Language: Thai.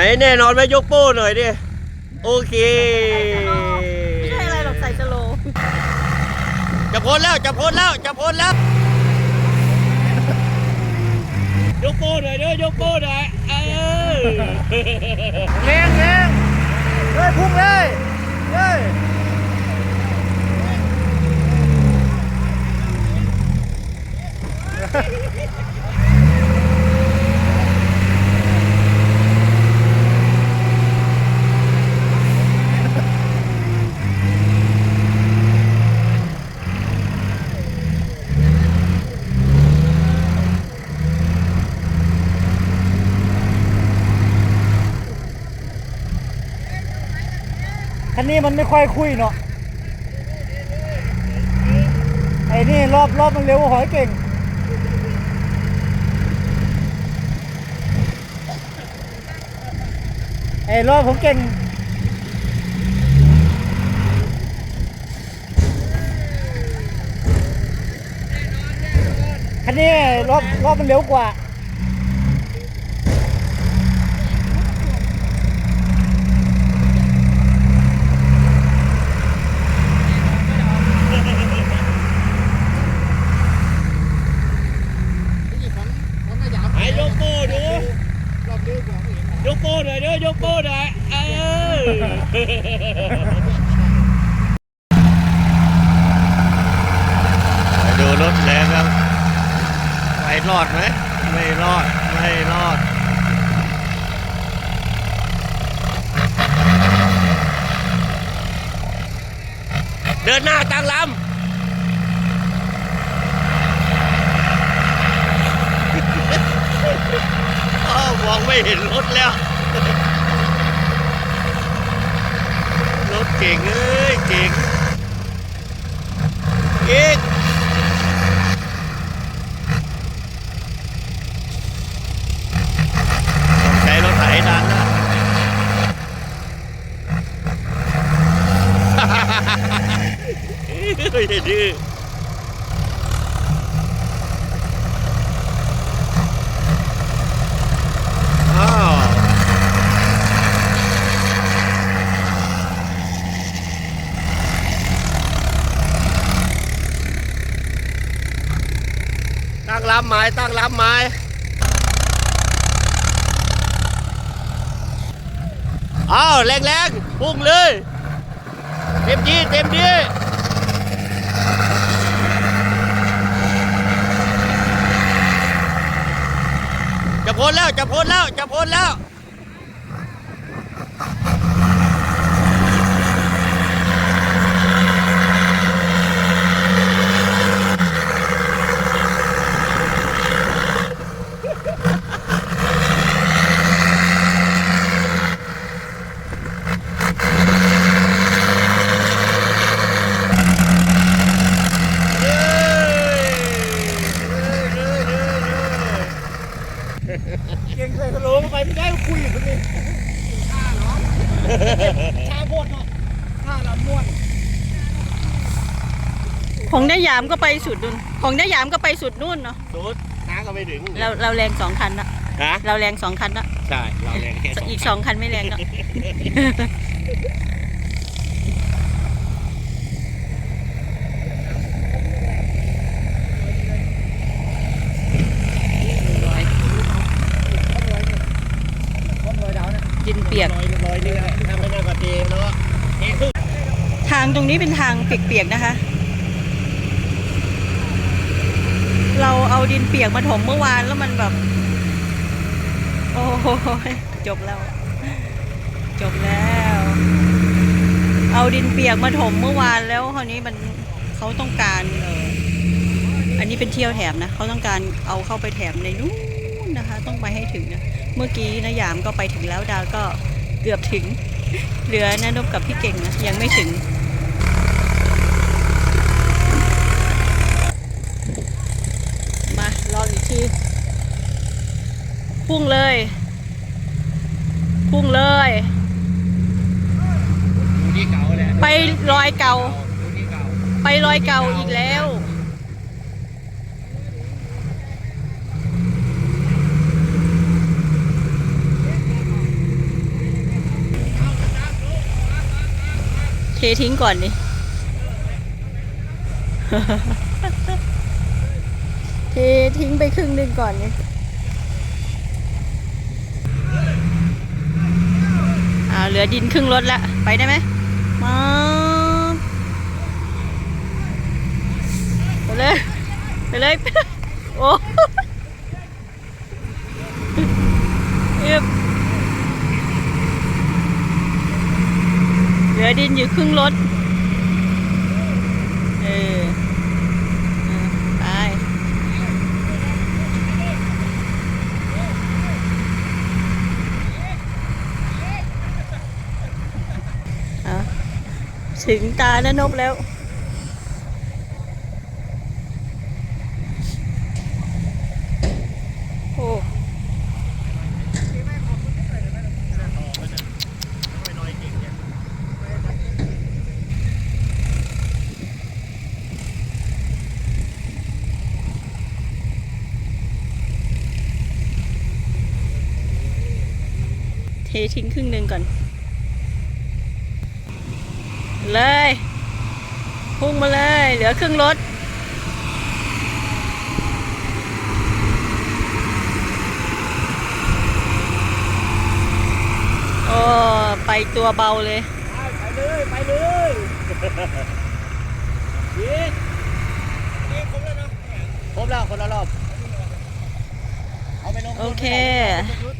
ไหนแน่นอนไหมยกโป้หน่อยดิ โอเค ไม่ใช่อะไรหรอกใส่สโลว์จะพ้นแล้วจะพ้นแล้วจะพ้นแล้ว ยกโป้หน่อยเด้อยกโป้หน่อยเออเลี้ยงเลี้ยงเลยพุ่งเลยเลย นี้มันไม่ค่อยคุยเนาะไอ้นี่รอบรอบมันเร็วกว่าหอยเก่งไอ้รอบผมเก่งคันนี้รอบรอบมันเร็วกว่า ไหนยกโป้ดูยกโป้ หน่อยเด้อยกโป้หน่อยเออดูรถแรงครับไปรอดไหม ไม่รอด ไม่รอด เดินหน้าตั้งลำอ้าวมองไม่เห็นรถแล้ว รถ เก่งเอ้ยเก่งเก่งใช้รถไถดันนะเฮ้ยดื้อาว ตั้งลำไม้ตั้งลำไม้อ้าวแรงๆพุ่งเลย เต็มที่เต็มที่จะพ้นแล้วจะพ้นแล้วจะพ้นแล้ว เย้เย้เย้เย้ เก่งใส่สโลว์เข้าไปไม่ได้ก็คุยอยู่คนนี้ชาโพดเนาะท่าลำนวล ของได้ยามก็ไปสุดนู่นของได้ยามก็ไปสุดนู่นเนาะสุดน้าก็ไม่ถึงเราเราแรงสองคันละฮะเราแรงสองคันละใช่เราแรงแค่สองอีกสองคันไม่แรงเนาะต้นลอยดาวเนี่ยดินเปียกลอยลอยนี่ก็ได้ทำไม่น่ากว่าเทแล้วก็เทครึ่งทางตรงนี้เป็นทางเปียกๆนะคะ เราเอาดินเปียกมาถมเมื่อวานแล้วมันแบบ โอ้โหจบแล้ว จบแล้ว เอาดินเปียกมาถมเมื่อวานแล้วคราวนี้มันเขาต้องการเอออันนี้เป็นเที่ยวแถมนะเขาต้องการเอาเข้าไปแถมในนู้นนะคะ ต้องไปให้ถึงนะเมื่อกี้นะยามก็ไปถึงแล้วดาวก็เกือบถึง เหลือนะนบกับพี่เก่งนะยังไม่ถึง พุ่งเลย พุ่งเลยไปรอยเก่าไปรอยเก่าอีกแล้ว เททิ้งก่อนดิ เททิ้งไปครึ่งหนึ่งก่อนไง ลือดินครึ่งรถละไปได้ไหมมาไปเลยไปเลยโอ้เียบเหลือดินอยู่ครึ่งรถ เอออะไป อะ ถึงตาแล้นบแล้ว โอ้เททิ้งครึ่งหนึ่งก่อน เลย พุ่งมาเลย เหลือครึ่งรถ โอ้ ไปตัวเบาเลย ไปเลย ไปเลยยิงครบแล้วเนาะครบแล้วคนละรอบ เอาไปลงโอเคชุด